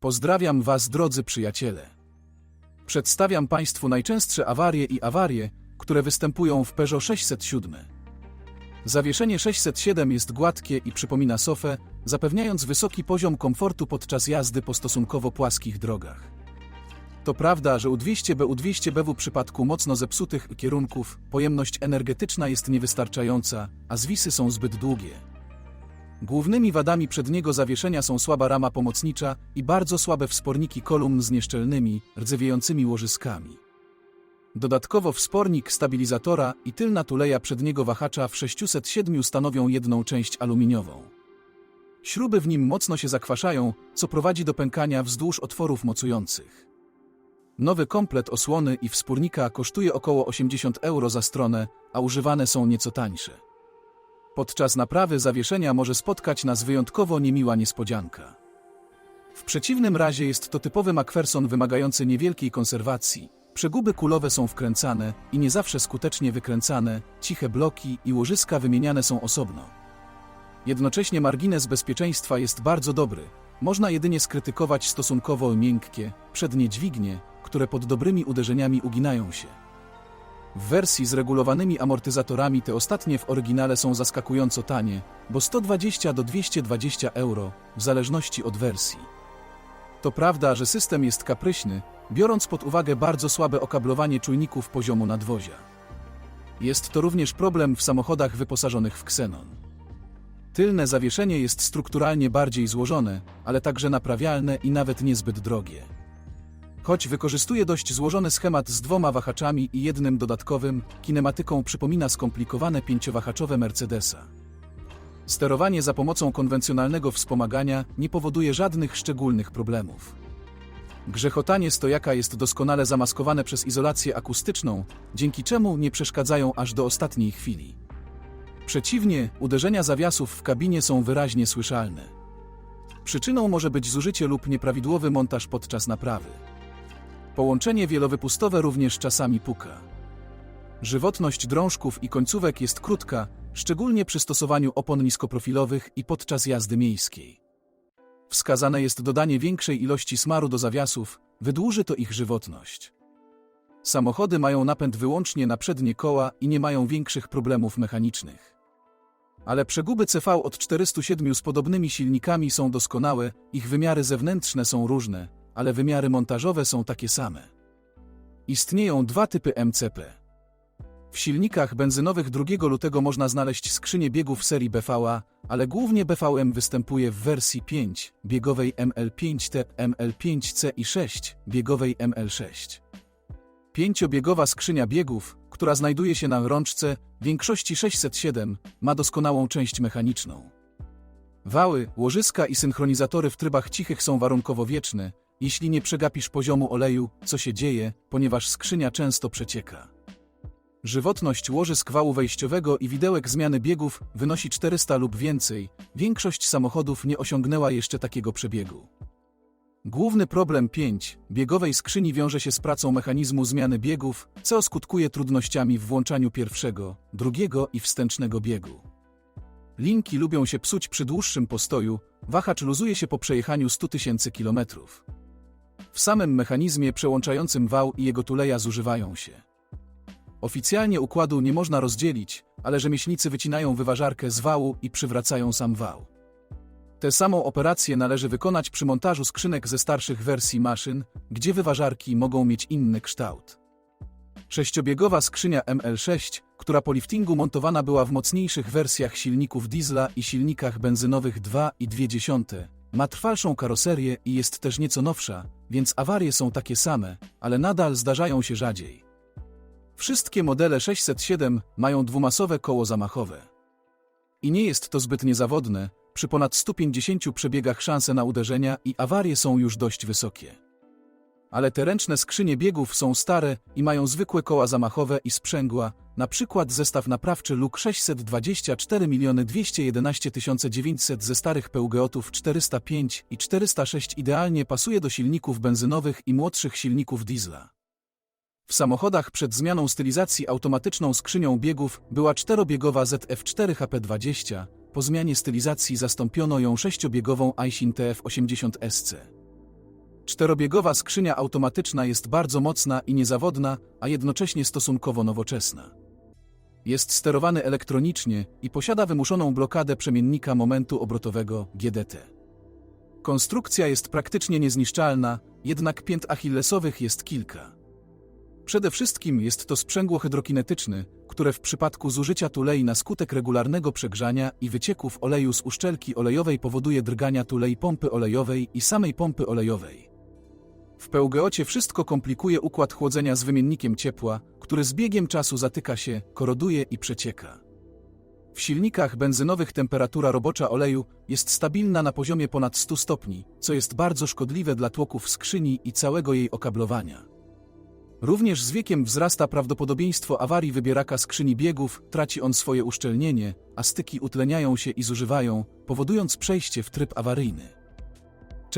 Pozdrawiam Was, drodzy przyjaciele. Przedstawiam Państwu najczęstsze awarie i awarie, które występują w Peugeot 607. Zawieszenie 607 jest gładkie i przypomina sofę, zapewniając wysoki poziom komfortu podczas jazdy po stosunkowo płaskich drogach. To prawda, że U200B U200B w przypadku mocno zepsutych kierunków pojemność energetyczna jest niewystarczająca, a zwisy są zbyt długie. Głównymi wadami przedniego zawieszenia są słaba rama pomocnicza i bardzo słabe wsporniki kolumn z nieszczelnymi, rdzewiejącymi łożyskami. Dodatkowo wspornik stabilizatora i tylna tuleja przedniego wahacza w 607 stanowią jedną część aluminiową. Śruby w nim mocno się zakwaszają, co prowadzi do pękania wzdłuż otworów mocujących. Nowy komplet osłony i wspornika kosztuje około 80 euro za stronę, a używane są nieco tańsze. Podczas naprawy zawieszenia może spotkać nas wyjątkowo niemiła niespodzianka. W przeciwnym razie jest to typowy MacPherson wymagający niewielkiej konserwacji. Przeguby kulowe są wkręcane i nie zawsze skutecznie wykręcane, ciche bloki i łożyska wymieniane są osobno. Jednocześnie margines bezpieczeństwa jest bardzo dobry. Można jedynie skrytykować stosunkowo miękkie, przednie dźwignie, które pod dobrymi uderzeniami uginają się. W wersji z regulowanymi amortyzatorami te ostatnie w oryginale są zaskakująco tanie, bo 120 do 220 euro, w zależności od wersji. To prawda, że system jest kapryśny, biorąc pod uwagę bardzo słabe okablowanie czujników poziomu nadwozia. Jest to również problem w samochodach wyposażonych w ksenon. Tylne zawieszenie jest strukturalnie bardziej złożone, ale także naprawialne i nawet niezbyt drogie. Choć wykorzystuje dość złożony schemat z dwoma wahaczami i jednym dodatkowym, kinematyką przypomina skomplikowane pięciowahaczowe Mercedesa. Sterowanie za pomocą konwencjonalnego wspomagania nie powoduje żadnych szczególnych problemów. Grzechotanie stojaka jest doskonale zamaskowane przez izolację akustyczną, dzięki czemu nie przeszkadzają aż do ostatniej chwili. Przeciwnie, uderzenia zawiasów w kabinie są wyraźnie słyszalne. Przyczyną może być zużycie lub nieprawidłowy montaż podczas naprawy. Połączenie wielowypustowe również czasami puka. Żywotność drążków i końcówek jest krótka, szczególnie przy stosowaniu opon niskoprofilowych i podczas jazdy miejskiej. Wskazane jest dodanie większej ilości smaru do zawiasów, wydłuży to ich żywotność. Samochody mają napęd wyłącznie na przednie koła i nie mają większych problemów mechanicznych. Ale przeguby CV od 407 z podobnymi silnikami są doskonałe, ich wymiary zewnętrzne są różne, ale wymiary montażowe są takie same. Istnieją dwa typy MCP. W silnikach benzynowych 2 lutego można znaleźć skrzynię biegów serii BVA, ale głównie BVM występuje w wersji 5, biegowej ML5T, ML5C i 6, biegowej ML6. Pięciobiegowa skrzynia biegów, która znajduje się na rączce większości 607, ma doskonałą część mechaniczną. Wały, łożyska i synchronizatory w trybach cichych są warunkowo wieczne, jeśli nie przegapisz poziomu oleju, co się dzieje, ponieważ skrzynia często przecieka. Żywotność łożysk wału wejściowego i widełek zmiany biegów wynosi 400 lub więcej. Większość samochodów nie osiągnęła jeszcze takiego przebiegu. Główny problem 5 biegowej skrzyni wiąże się z pracą mechanizmu zmiany biegów, co skutkuje trudnościami w włączaniu pierwszego, drugiego i wstęcznego biegu. Linki lubią się psuć przy dłuższym postoju, wahacz luzuje się po przejechaniu 100 tysięcy kilometrów. W samym mechanizmie przełączającym wał i jego tuleja zużywają się. Oficjalnie układu nie można rozdzielić, ale rzemieślnicy wycinają wyważarkę z wału i przywracają sam wał. Tę samą operację należy wykonać przy montażu skrzynek ze starszych wersji maszyn, gdzie wyważarki mogą mieć inny kształt. Sześciobiegowa skrzynia ML6, która po liftingu montowana była w mocniejszych wersjach silników diesla i silnikach benzynowych 2,2, ma trwalszą karoserię i jest też nieco nowsza, więc awarie są takie same, ale nadal zdarzają się rzadziej. Wszystkie modele 607 mają dwumasowe koło zamachowe. I nie jest to zbyt niezawodne, przy ponad 150 przebiegach szanse na uderzenia i awarie są już dość wysokie. Ale te ręczne skrzynie biegów są stare i mają zwykłe koła zamachowe i sprzęgła, na przykład zestaw naprawczy LUK 624 211 900 ze starych Peugeotów 405 i 406 idealnie pasuje do silników benzynowych i młodszych silników diesla. W samochodach przed zmianą stylizacji automatyczną skrzynią biegów była czterobiegowa ZF4 HP20, po zmianie stylizacji zastąpiono ją sześciobiegową Aisin TF80 SC. Czterobiegowa skrzynia automatyczna jest bardzo mocna i niezawodna, a jednocześnie stosunkowo nowoczesna. Jest sterowany elektronicznie i posiada wymuszoną blokadę przemiennika momentu obrotowego GDT. Konstrukcja jest praktycznie niezniszczalna, jednak pięt achillesowych jest kilka. Przede wszystkim jest to sprzęgło hydrokinetyczny, które w przypadku zużycia tulei na skutek regularnego przegrzania i wycieków oleju z uszczelki olejowej powoduje drgania tulei pompy olejowej i samej pompy olejowej. W pełgeocie wszystko komplikuje układ chłodzenia z wymiennikiem ciepła, który z biegiem czasu zatyka się, koroduje i przecieka. W silnikach benzynowych temperatura robocza oleju jest stabilna na poziomie ponad 100 stopni, co jest bardzo szkodliwe dla tłoków skrzyni i całego jej okablowania. Również z wiekiem wzrasta prawdopodobieństwo awarii wybieraka skrzyni biegów, traci on swoje uszczelnienie, a styki utleniają się i zużywają, powodując przejście w tryb awaryjny.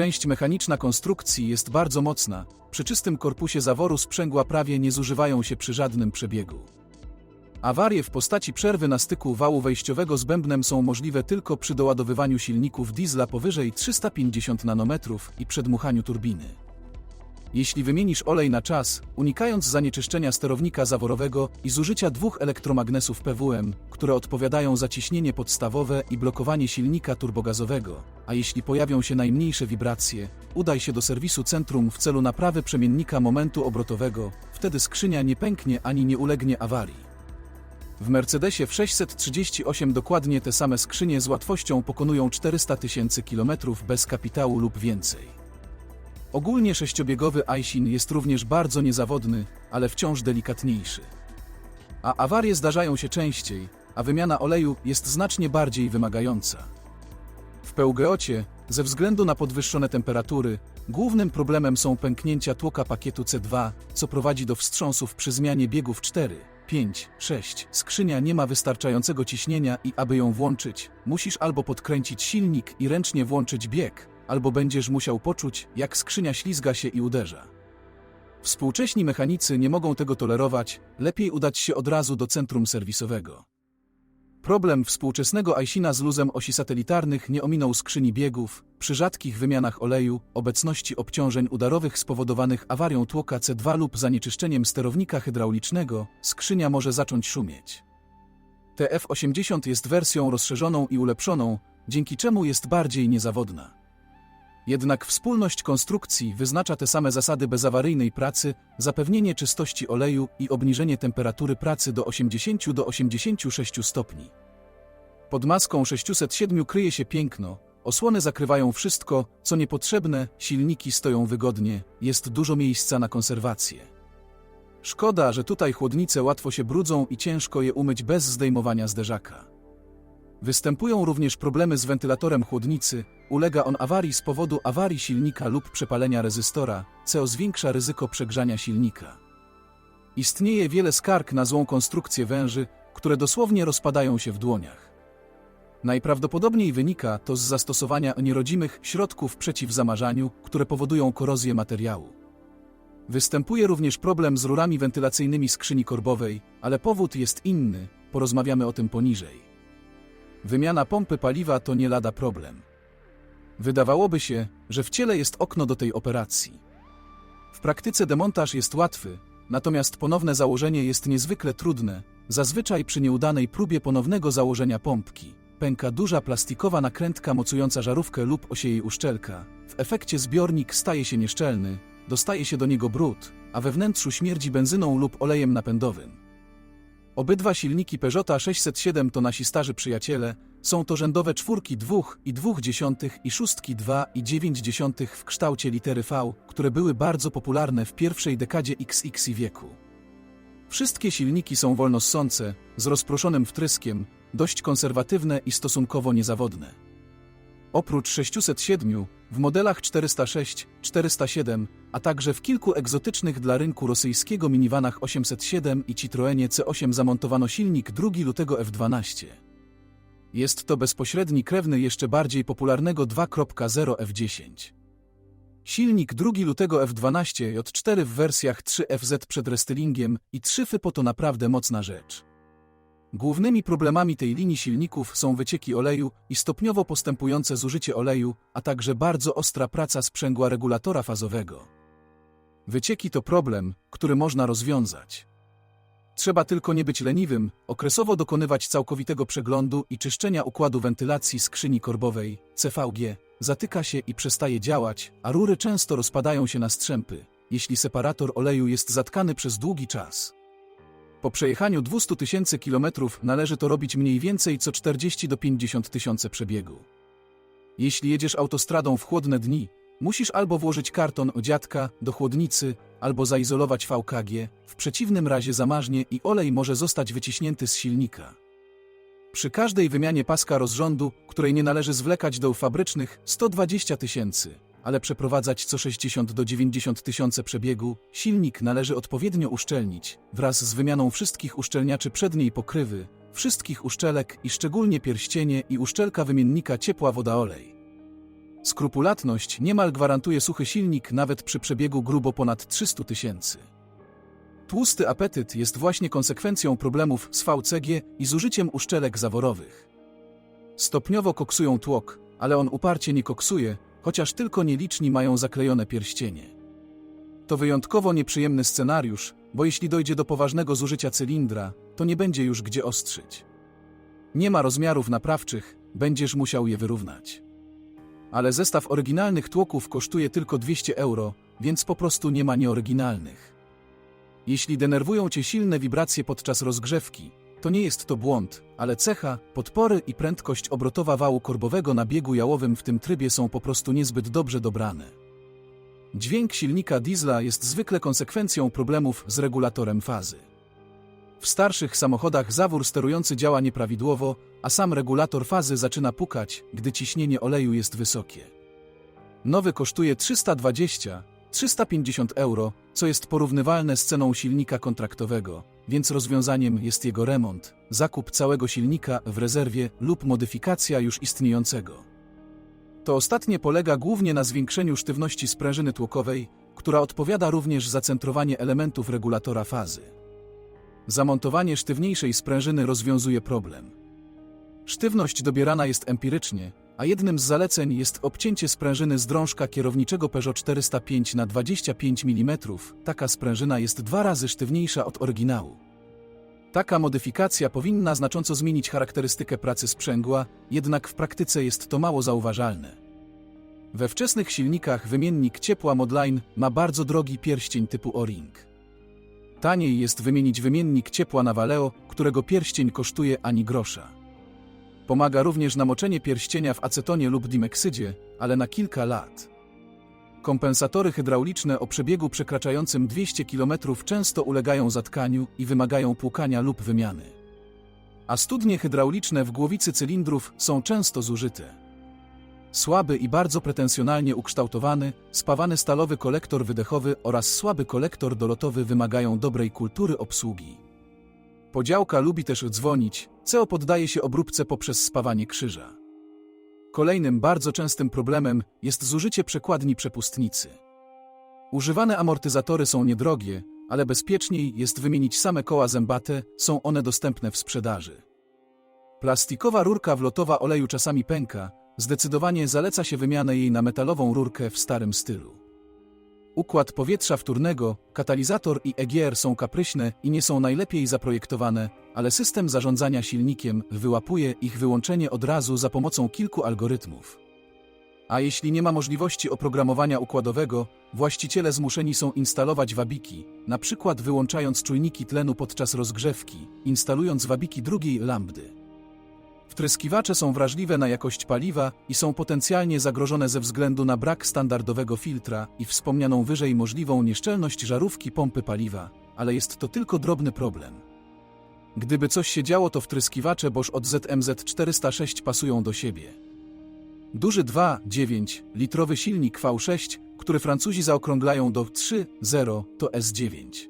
Część mechaniczna konstrukcji jest bardzo mocna, przy czystym korpusie zaworu sprzęgła prawie nie zużywają się przy żadnym przebiegu. Awarie w postaci przerwy na styku wału wejściowego z bębnem są możliwe tylko przy doładowywaniu silników diesla powyżej 350 nanometrów i przedmuchaniu turbiny. Jeśli wymienisz olej na czas, unikając zanieczyszczenia sterownika zaworowego i zużycia dwóch elektromagnesów PWM, które odpowiadają za ciśnienie podstawowe i blokowanie silnika turbogazowego, a jeśli pojawią się najmniejsze wibracje, udaj się do serwisu centrum w celu naprawy przemiennika momentu obrotowego, wtedy skrzynia nie pęknie ani nie ulegnie awarii. W Mercedesie w 638 dokładnie te same skrzynie z łatwością pokonują 400 tysięcy kilometrów bez kapitału lub więcej. Ogólnie sześciobiegowy Aisin jest również bardzo niezawodny, ale wciąż delikatniejszy. A awarie zdarzają się częściej, a wymiana oleju jest znacznie bardziej wymagająca. W Pełgeocie, ze względu na podwyższone temperatury, głównym problemem są pęknięcia tłoka pakietu C2, co prowadzi do wstrząsów przy zmianie biegów 4, 5, 6. Skrzynia nie ma wystarczającego ciśnienia i aby ją włączyć, musisz albo podkręcić silnik i ręcznie włączyć bieg, albo będziesz musiał poczuć, jak skrzynia ślizga się i uderza. Współcześni mechanicy nie mogą tego tolerować, lepiej udać się od razu do centrum serwisowego. Problem współczesnego Aisina z luzem osi satelitarnych nie ominął skrzyni biegów, przy rzadkich wymianach oleju, obecności obciążeń udarowych spowodowanych awarią tłoka C2 lub zanieczyszczeniem sterownika hydraulicznego, skrzynia może zacząć szumieć. TF80 jest wersją rozszerzoną i ulepszoną, dzięki czemu jest bardziej niezawodna. Jednak wspólność konstrukcji wyznacza te same zasady bezawaryjnej pracy, zapewnienie czystości oleju i obniżenie temperatury pracy do 80 do 86 stopni. Pod maską 607 kryje się piękno, osłony zakrywają wszystko, co niepotrzebne, silniki stoją wygodnie, jest dużo miejsca na konserwację. Szkoda, że tutaj chłodnice łatwo się brudzą i ciężko je umyć bez zdejmowania zderzaka. Występują również problemy z wentylatorem chłodnicy, ulega on awarii z powodu awarii silnika lub przepalenia rezystora, co zwiększa ryzyko przegrzania silnika. Istnieje wiele skarg na złą konstrukcję węży, które dosłownie rozpadają się w dłoniach. Najprawdopodobniej wynika to z zastosowania nierodzimych środków przeciw zamarzaniu, które powodują korozję materiału. Występuje również problem z rurami wentylacyjnymi skrzyni korbowej, ale powód jest inny, porozmawiamy o tym poniżej. Wymiana pompy paliwa to nie lada problem. Wydawałoby się, że w ciele jest okno do tej operacji. W praktyce demontaż jest łatwy, natomiast ponowne założenie jest niezwykle trudne, zazwyczaj przy nieudanej próbie ponownego założenia pompki. Pęka duża plastikowa nakrętka mocująca żarówkę lub osie jej uszczelka. W efekcie zbiornik staje się nieszczelny, dostaje się do niego brud, a we wnętrzu śmierdzi benzyną lub olejem napędowym. Obydwa silniki Peugeota 607 to nasi starzy przyjaciele, są to rzędowe czwórki dwóch i dwóch dziesiątych i szóstki dwa i dziewięć dziesiątych w kształcie litery V, które były bardzo popularne w pierwszej dekadzie XX wieku. Wszystkie silniki są wolnossące, z rozproszonym wtryskiem, dość konserwatywne i stosunkowo niezawodne. Oprócz 607, w modelach 406, 407, a także w kilku egzotycznych dla rynku rosyjskiego minivanach 807 i Citroenie C8 zamontowano silnik 2 lutego F12. Jest to bezpośredni krewny jeszcze bardziej popularnego 2.0 F10. Silnik 2 lutego F12 J4 w wersjach 3FZ przed restylingiem i 3 FYPO to naprawdę mocna rzecz. Głównymi problemami tej linii silników są wycieki oleju i stopniowo postępujące zużycie oleju, a także bardzo ostra praca sprzęgła regulatora fazowego. Wycieki to problem, który można rozwiązać. Trzeba tylko nie być leniwym, okresowo dokonywać całkowitego przeglądu i czyszczenia układu wentylacji skrzyni korbowej, CVG, zatyka się i przestaje działać, a rury często rozpadają się na strzępy, jeśli separator oleju jest zatkany przez długi czas. Po przejechaniu 200 tysięcy kilometrów należy to robić mniej więcej co 40 do 50 tysiące przebiegu. Jeśli jedziesz autostradą w chłodne dni, musisz albo włożyć karton o dziadka do chłodnicy, albo zaizolować VKG, w przeciwnym razie zamarznie i olej może zostać wyciśnięty z silnika. Przy każdej wymianie paska rozrządu, której nie należy zwlekać do fabrycznych 120 tysięcy, ale przeprowadzać co 60 do 90 tysiące przebiegu, silnik należy odpowiednio uszczelnić, wraz z wymianą wszystkich uszczelniaczy przedniej pokrywy, wszystkich uszczelek i szczególnie pierścienie i uszczelka wymiennika ciepła woda-olej. Skrupulatność niemal gwarantuje suchy silnik nawet przy przebiegu grubo ponad 300 tysięcy. Tłusty apetyt jest właśnie konsekwencją problemów z VCG i zużyciem uszczelek zaworowych. Stopniowo koksują tłok, ale on uparcie nie koksuje, chociaż tylko nieliczni mają zaklejone pierścienie. To wyjątkowo nieprzyjemny scenariusz, bo jeśli dojdzie do poważnego zużycia cylindra, to nie będzie już gdzie ostrzyć. Nie ma rozmiarów naprawczych, będziesz musiał je wyrównać. Ale zestaw oryginalnych tłoków kosztuje tylko 200 euro, więc po prostu nie ma nieoryginalnych. Jeśli denerwują cię silne wibracje podczas rozgrzewki, to nie jest to błąd, ale cecha, podpory i prędkość obrotowa wału korbowego na biegu jałowym w tym trybie są po prostu niezbyt dobrze dobrane. Dźwięk silnika diesla jest zwykle konsekwencją problemów z regulatorem fazy. W starszych samochodach zawór sterujący działa nieprawidłowo, a sam regulator fazy zaczyna pukać, gdy ciśnienie oleju jest wysokie. Nowy kosztuje 320-350 euro, co jest porównywalne z ceną silnika kontraktowego, więc rozwiązaniem jest jego remont, zakup całego silnika w rezerwie lub modyfikacja już istniejącego. To ostatnie polega głównie na zwiększeniu sztywności sprężyny tłokowej, która odpowiada również za centrowanie elementów regulatora fazy. Zamontowanie sztywniejszej sprężyny rozwiązuje problem. Sztywność dobierana jest empirycznie, a jednym z zaleceń jest obcięcie sprężyny z drążka kierowniczego Peugeot 405 na 25 mm. Taka sprężyna jest dwa razy sztywniejsza od oryginału. Taka modyfikacja powinna znacząco zmienić charakterystykę pracy sprzęgła, jednak w praktyce jest to mało zauważalne. We wczesnych silnikach wymiennik ciepła Modline ma bardzo drogi pierścień typu O-ring. Taniej jest wymienić wymiennik ciepła na Valeo, którego pierścień kosztuje ani grosza. Pomaga również namoczenie pierścienia w acetonie lub dimeksydzie, ale na kilka lat. Kompensatory hydrauliczne o przebiegu przekraczającym 200 km często ulegają zatkaniu i wymagają płukania lub wymiany. A studnie hydrauliczne w głowicy cylindrów są często zużyte. Słaby i bardzo pretensjonalnie ukształtowany, spawany stalowy kolektor wydechowy oraz słaby kolektor dolotowy wymagają dobrej kultury obsługi. Podziałka lubi też dzwonić, CO poddaje się obróbce poprzez spawanie krzyża. Kolejnym bardzo częstym problemem jest zużycie przekładni przepustnicy. Używane amortyzatory są niedrogie, ale bezpieczniej jest wymienić same koła zębate, są one dostępne w sprzedaży. Plastikowa rurka wlotowa oleju czasami pęka, zdecydowanie zaleca się wymianę jej na metalową rurkę w starym stylu. Układ powietrza wtórnego, katalizator i EGR są kapryśne i nie są najlepiej zaprojektowane, ale system zarządzania silnikiem wyłapuje ich wyłączenie od razu za pomocą kilku algorytmów. A jeśli nie ma możliwości oprogramowania układowego, właściciele zmuszeni są instalować wabiki, przykład wyłączając czujniki tlenu podczas rozgrzewki, instalując wabiki drugiej lambdy. Wtryskiwacze są wrażliwe na jakość paliwa i są potencjalnie zagrożone ze względu na brak standardowego filtra i wspomnianą wyżej możliwą nieszczelność żarówki pompy paliwa, ale jest to tylko drobny problem. Gdyby coś się działo, to wtryskiwacze Bosch od ZMZ 406 pasują do siebie. Duży 2,9 litrowy silnik V6, który Francuzi zaokrąglają do 3,0 to S9.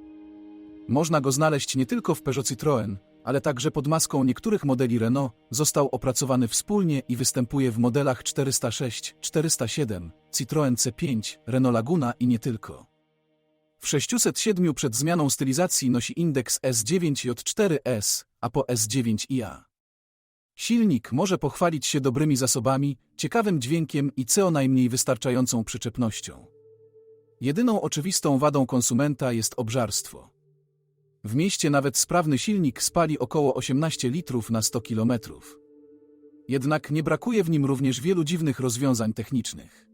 Można go znaleźć nie tylko w Peugeot Citroën, ale także pod maską niektórych modeli Renault, został opracowany wspólnie i występuje w modelach 406, 407, Citroën C5, Renault Laguna i nie tylko. W 607 przed zmianą stylizacji nosi indeks S9J4S, a po S9IA. Silnik może pochwalić się dobrymi zasobami, ciekawym dźwiękiem i co najmniej wystarczającą przyczepnością. Jedyną oczywistą wadą konsumenta jest obżarstwo. W mieście nawet sprawny silnik spali około 18 litrów na 100 km. Jednak nie brakuje w nim również wielu dziwnych rozwiązań technicznych.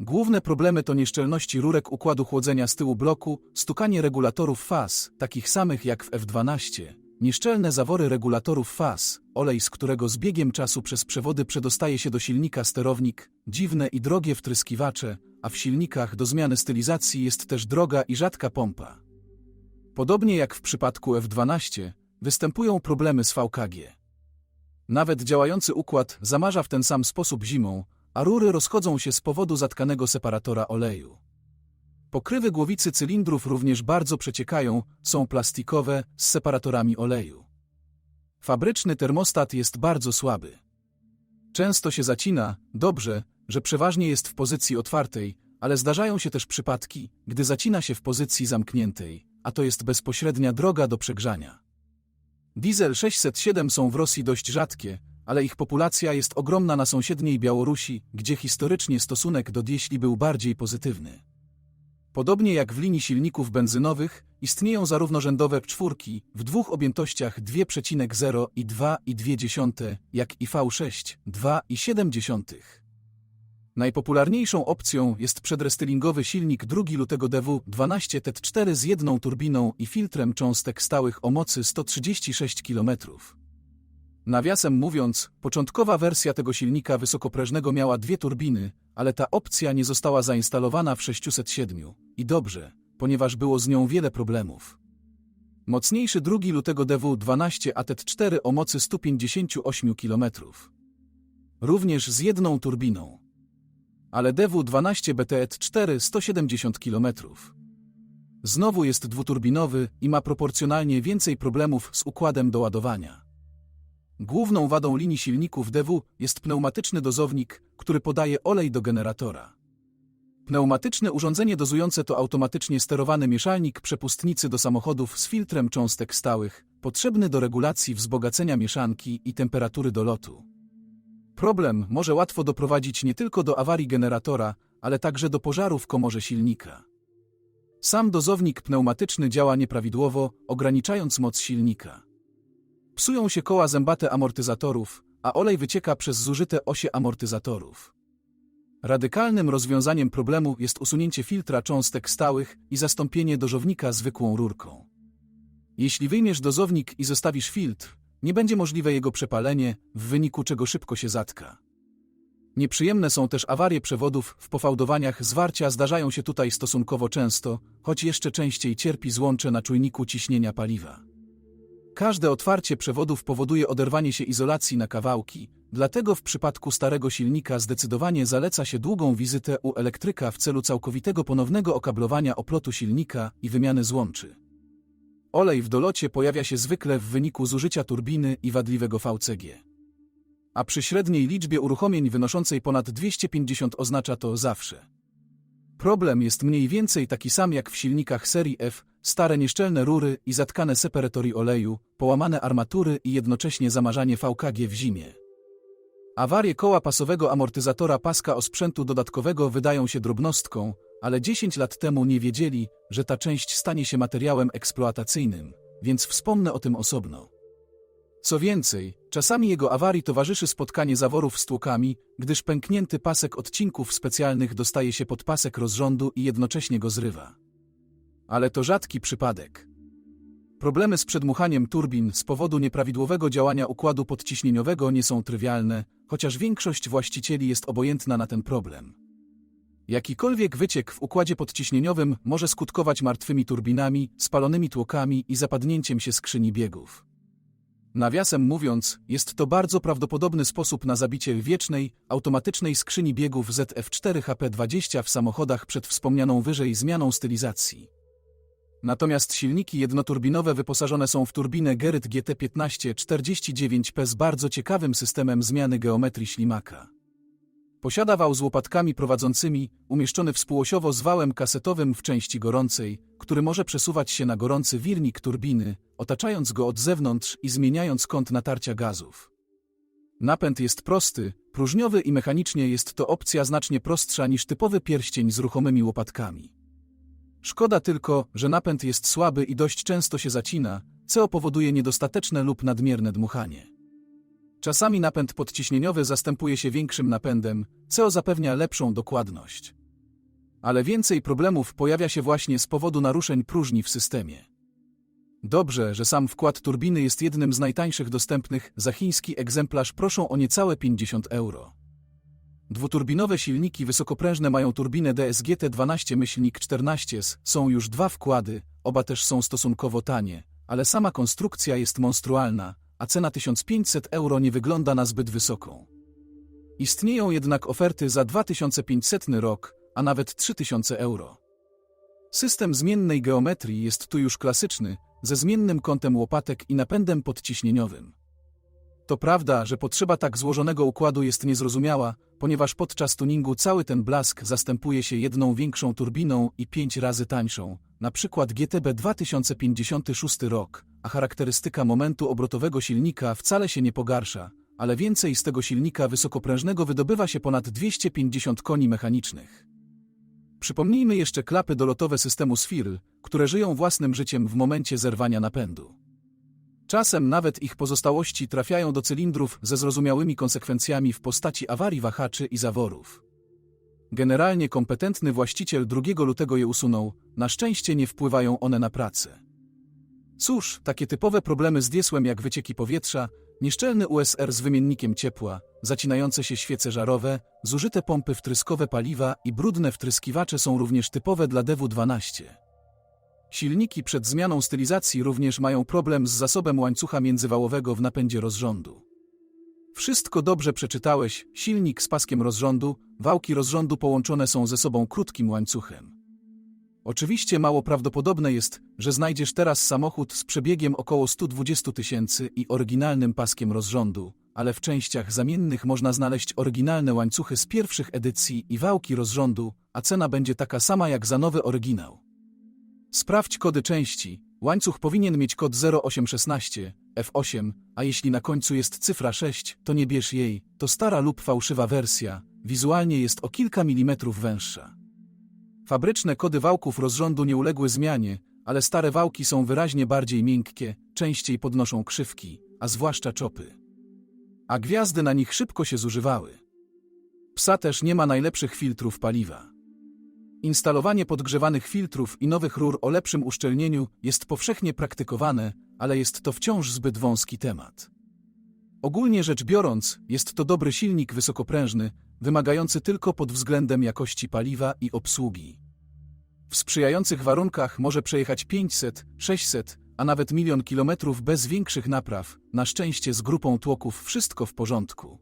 Główne problemy to nieszczelności rurek układu chłodzenia z tyłu bloku, stukanie regulatorów faz, takich samych jak w F12, nieszczelne zawory regulatorów faz, olej z którego z biegiem czasu przez przewody przedostaje się do silnika sterownik, dziwne i drogie wtryskiwacze, a w silnikach do zmiany stylizacji jest też droga i rzadka pompa. Podobnie jak w przypadku F12, występują problemy z VKG. Nawet działający układ zamarza w ten sam sposób zimą, a rury rozchodzą się z powodu zatkanego separatora oleju. Pokrywy głowicy cylindrów również bardzo przeciekają, są plastikowe, z separatorami oleju. Fabryczny termostat jest bardzo słaby. Często się zacina, dobrze, że przeważnie jest w pozycji otwartej, ale zdarzają się też przypadki, gdy zacina się w pozycji zamkniętej, a to jest bezpośrednia droga do przegrzania. Diesel 607 są w Rosji dość rzadkie, ale ich populacja jest ogromna na sąsiedniej Białorusi, gdzie historycznie stosunek do diesli był bardziej pozytywny. Podobnie jak w linii silników benzynowych, istnieją zarówno rzędowe czwórki w dwóch objętościach 2,0 i 2,2, jak i V6 2,7. Najpopularniejszą opcją jest przedrestylingowy silnik 2 lutego DW 12 TET4 z jedną turbiną i filtrem cząstek stałych o mocy 136 km. Nawiasem mówiąc, początkowa wersja tego silnika wysokoprężnego miała dwie turbiny, ale ta opcja nie została zainstalowana w 607. I dobrze, ponieważ było z nią wiele problemów. Mocniejszy drugi lutego DW 12 AT4 o mocy 158 km. Również z jedną turbiną. Ale DW 12 BTET 4 170 km. Znowu jest dwuturbinowy i ma proporcjonalnie więcej problemów z układem doładowania. Główną wadą linii silników DW jest pneumatyczny dozownik, który podaje olej do generatora. Pneumatyczne urządzenie dozujące to automatycznie sterowany mieszalnik przepustnicy do samochodów z filtrem cząstek stałych, potrzebny do regulacji wzbogacenia mieszanki i temperatury dolotu. Problem może łatwo doprowadzić nie tylko do awarii generatora, ale także do pożaru w komorze silnika. Sam dozownik pneumatyczny działa nieprawidłowo, ograniczając moc silnika. Psują się koła zębate amortyzatorów, a olej wycieka przez zużyte osie amortyzatorów. Radykalnym rozwiązaniem problemu jest usunięcie filtra cząstek stałych i zastąpienie dozownika zwykłą rurką. Jeśli wyjmiesz dozownik i zostawisz filtr, nie będzie możliwe jego przepalenie, w wyniku czego szybko się zatka. Nieprzyjemne są też awarie przewodów, w pofałdowaniach zwarcia zdarzają się tutaj stosunkowo często, choć jeszcze częściej cierpi złącze na czujniku ciśnienia paliwa. Każde otwarcie przewodów powoduje oderwanie się izolacji na kawałki, dlatego w przypadku starego silnika zdecydowanie zaleca się długą wizytę u elektryka w celu całkowitego ponownego okablowania oplotu silnika i wymiany złączy. Olej w dolocie pojawia się zwykle w wyniku zużycia turbiny i wadliwego VCG. A przy średniej liczbie uruchomień wynoszącej ponad 250 oznacza to zawsze. Problem jest mniej więcej taki sam jak w silnikach serii F, stare nieszczelne rury i zatkane separatory oleju, połamane armatury i jednocześnie zamarzanie VKG w zimie. Awarie koła pasowego amortyzatora paska osprzętu dodatkowego wydają się drobnostką, ale 10 lat temu nie wiedzieli, że ta część stanie się materiałem eksploatacyjnym, więc wspomnę o tym osobno. Co więcej, czasami jego awarii towarzyszy spotkanie zaworów z tłukami, gdyż pęknięty pasek odcinków specjalnych dostaje się pod pasek rozrządu i jednocześnie go zrywa. Ale to rzadki przypadek. Problemy z przedmuchaniem turbin z powodu nieprawidłowego działania układu podciśnieniowego nie są trywialne, chociaż większość właścicieli jest obojętna na ten problem. Jakikolwiek wyciek w układzie podciśnieniowym może skutkować martwymi turbinami, spalonymi tłokami i zapadnięciem się skrzyni biegów. Nawiasem mówiąc, jest to bardzo prawdopodobny sposób na zabicie wiecznej, automatycznej skrzyni biegów ZF4HP20 w samochodach przed wspomnianą wyżej zmianą stylizacji. Natomiast silniki jednoturbinowe wyposażone są w turbinę Gerrit GT1549P z bardzo ciekawym systemem zmiany geometrii ślimaka. Posiada wał z łopatkami prowadzącymi, umieszczony współosiowo z wałem kasetowym w części gorącej, który może przesuwać się na gorący wirnik turbiny, otaczając go od zewnątrz i zmieniając kąt natarcia gazów. Napęd jest prosty, próżniowy i mechanicznie jest to opcja znacznie prostsza niż typowy pierścień z ruchomymi łopatkami. Szkoda tylko, że napęd jest słaby i dość często się zacina, co powoduje niedostateczne lub nadmierne dmuchanie. Czasami napęd podciśnieniowy zastępuje się większym napędem, co zapewnia lepszą dokładność. Ale więcej problemów pojawia się właśnie z powodu naruszeń próżni w systemie. Dobrze, że sam wkład turbiny jest jednym z najtańszych dostępnych, za chiński egzemplarz proszą o niecałe 50 euro. Dwuturbinowe silniki wysokoprężne mają turbinę DSGT-12-14S, są już dwa wkłady, oba też są stosunkowo tanie, ale sama konstrukcja jest monstrualna, a cena 1500 euro nie wygląda na zbyt wysoką. Istnieją jednak oferty za 2500 rok, a nawet 3000 euro. System zmiennej geometrii jest tu już klasyczny, ze zmiennym kątem łopatek i napędem podciśnieniowym. To prawda, że potrzeba tak złożonego układu jest niezrozumiała, ponieważ podczas tuningu cały ten blask zastępuje się jedną większą turbiną i pięć razy tańszą, na przykład GTB 2056 rok, a charakterystyka momentu obrotowego silnika wcale się nie pogarsza, ale więcej z tego silnika wysokoprężnego wydobywa się ponad 250 koni mechanicznych. Przypomnijmy jeszcze klapy dolotowe systemu SFIRL, które żyją własnym życiem w momencie zerwania napędu. Czasem nawet ich pozostałości trafiają do cylindrów ze zrozumiałymi konsekwencjami w postaci awarii wahaczy i zaworów. Generalnie kompetentny właściciel 2 lutego je usunął, na szczęście nie wpływają one na pracę. Cóż, takie typowe problemy z diesłem jak wycieki powietrza, nieszczelny USR z wymiennikiem ciepła, zacinające się świece żarowe, zużyte pompy wtryskowe paliwa i brudne wtryskiwacze są również typowe dla DW12. Silniki przed zmianą stylizacji również mają problem z zasobem łańcucha międzywałowego w napędzie rozrządu. Wszystko dobrze przeczytałeś, silnik z paskiem rozrządu, wałki rozrządu połączone są ze sobą krótkim łańcuchem. Oczywiście mało prawdopodobne jest, że znajdziesz teraz samochód z przebiegiem około 120 tysięcy i oryginalnym paskiem rozrządu, ale w częściach zamiennych można znaleźć oryginalne łańcuchy z pierwszych edycji i wałki rozrządu, a cena będzie taka sama jak za nowy oryginał. Sprawdź kody części. Łańcuch powinien mieć kod 0816 F8, a jeśli na końcu jest cyfra 6, to nie bierz jej, to stara lub fałszywa wersja, wizualnie jest o kilka milimetrów węższa. Fabryczne kody wałków rozrządu nie uległy zmianie, ale stare wałki są wyraźnie bardziej miękkie, częściej podnoszą krzywki, a zwłaszcza czopy. A gwiazdy na nich szybko się zużywały. Psa też nie ma najlepszych filtrów paliwa. Instalowanie podgrzewanych filtrów i nowych rur o lepszym uszczelnieniu jest powszechnie praktykowane, ale jest to wciąż zbyt wąski temat. Ogólnie rzecz biorąc, jest to dobry silnik wysokoprężny, wymagający tylko pod względem jakości paliwa i obsługi. W sprzyjających warunkach może przejechać 500, 600, a nawet milion kilometrów bez większych napraw, na szczęście z grupą tłoków wszystko w porządku.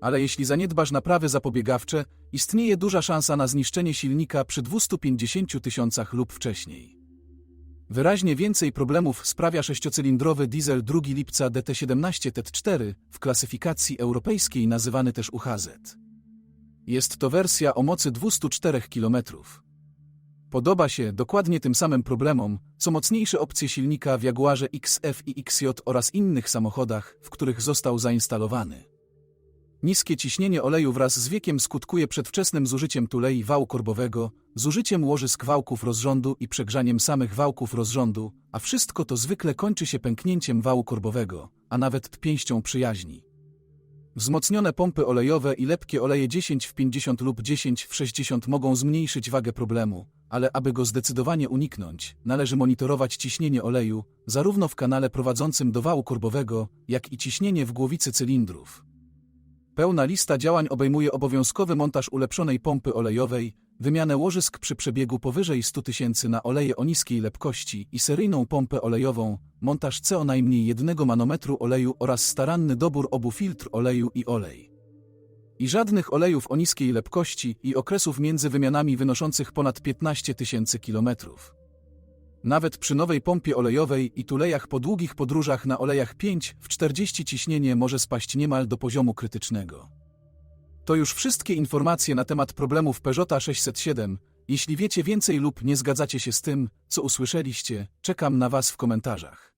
Ale jeśli zaniedbasz naprawy zapobiegawcze, istnieje duża szansa na zniszczenie silnika przy 250 tysiącach lub wcześniej. Wyraźnie więcej problemów sprawia sześciocylindrowy diesel 2 lipca DT17 TET4 w klasyfikacji europejskiej nazywany też UHZ. Jest to wersja o mocy 204 km. Podoba się dokładnie tym samym problemom, co mocniejsze opcje silnika w Jaguarze XF i XJ oraz innych samochodach, w których został zainstalowany. Niskie ciśnienie oleju wraz z wiekiem skutkuje przedwczesnym zużyciem tulei wału korbowego, zużyciem łożysk wałków rozrządu i przegrzaniem samych wałków rozrządu, a wszystko to zwykle kończy się pęknięciem wału korbowego, a nawet pięścią przyjaźni. Wzmocnione pompy olejowe i lepkie oleje 10 w 50 lub 10 w 60 mogą zmniejszyć wagę problemu, ale aby go zdecydowanie uniknąć, należy monitorować ciśnienie oleju, zarówno w kanale prowadzącym do wału korbowego, jak i ciśnienie w głowicy cylindrów. Pełna lista działań obejmuje obowiązkowy montaż ulepszonej pompy olejowej, wymianę łożysk przy przebiegu powyżej 100 tysięcy na oleje o niskiej lepkości i seryjną pompę olejową, montaż CO najmniej jednego manometru oleju oraz staranny dobór obu filtr oleju i olej. I żadnych olejów o niskiej lepkości i okresów między wymianami wynoszących ponad 15 tysięcy kilometrów. Nawet przy nowej pompie olejowej i tulejach po długich podróżach na olejach 5 w 40 ciśnienie może spaść niemal do poziomu krytycznego. To już wszystkie informacje na temat problemów Peugeota 607. Jeśli wiecie więcej lub nie zgadzacie się z tym, co usłyszeliście, czekam na Was w komentarzach.